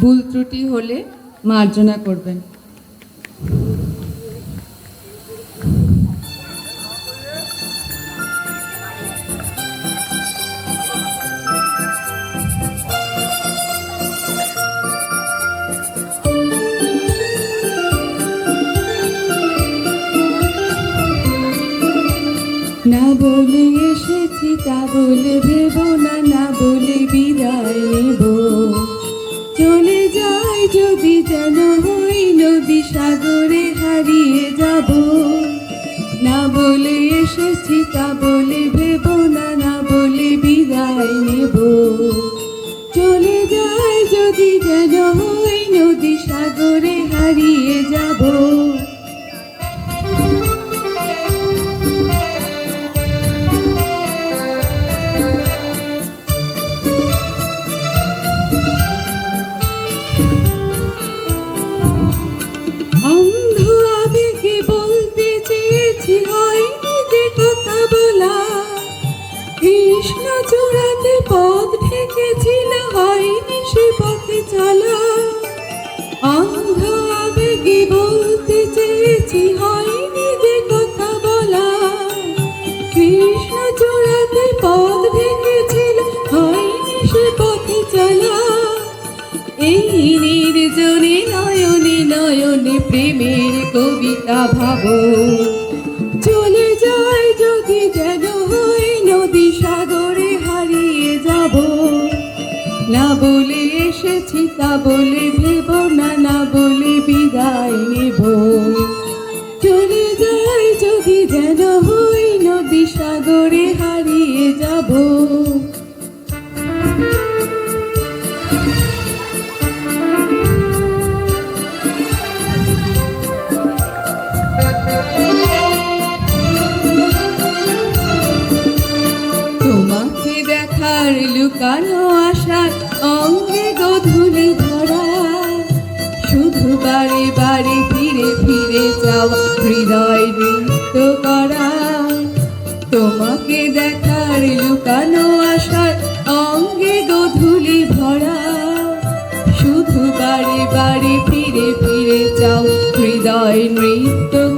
ভুল ত্রুটি হলে মার্জনা করবেন। না বলে এসেছি তা বলে ভেব না না বলে বিদায়। যদি যেন নদী সাগরে হারিয়ে যাব। না বলে এসেছি, তা বলে ভেব না না বলে বিদায় নেব। চলে যায় যদি যেন হই নদী সাগরে হারিয়ে যাব। কৃষ্ণ চূড়াতে পথ ঢেকেছিল, হয়নি সে পথে চলা। অন্ধ আবেগে বলতে চেয়েছি, হয়নি যে কথা বলা কৃষ্ণ চূড়াতে পথ ঢেকেছিল, হয়নি সে পথে চলা। এই নির্জনে নয়নে নয়নে প্রেমের কবিতা ভাবো। চলে বলে ভেব না বলে বিদায় নেব। চলে যায় যদি যেন হই নদী সাগরে হারিয়ে যাব। তোমাকে দেখার লুকানো আশার হৃদয় নৃত্য করা। তোমাকে দেখার লুকানো আশার অঙ্গে গধুলি ভরা। শুধু বাড়ি বাড়ি ফিরে ফিরে যাও হৃদয় নৃত্য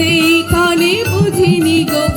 এই কানে বুঝিনি গোপনে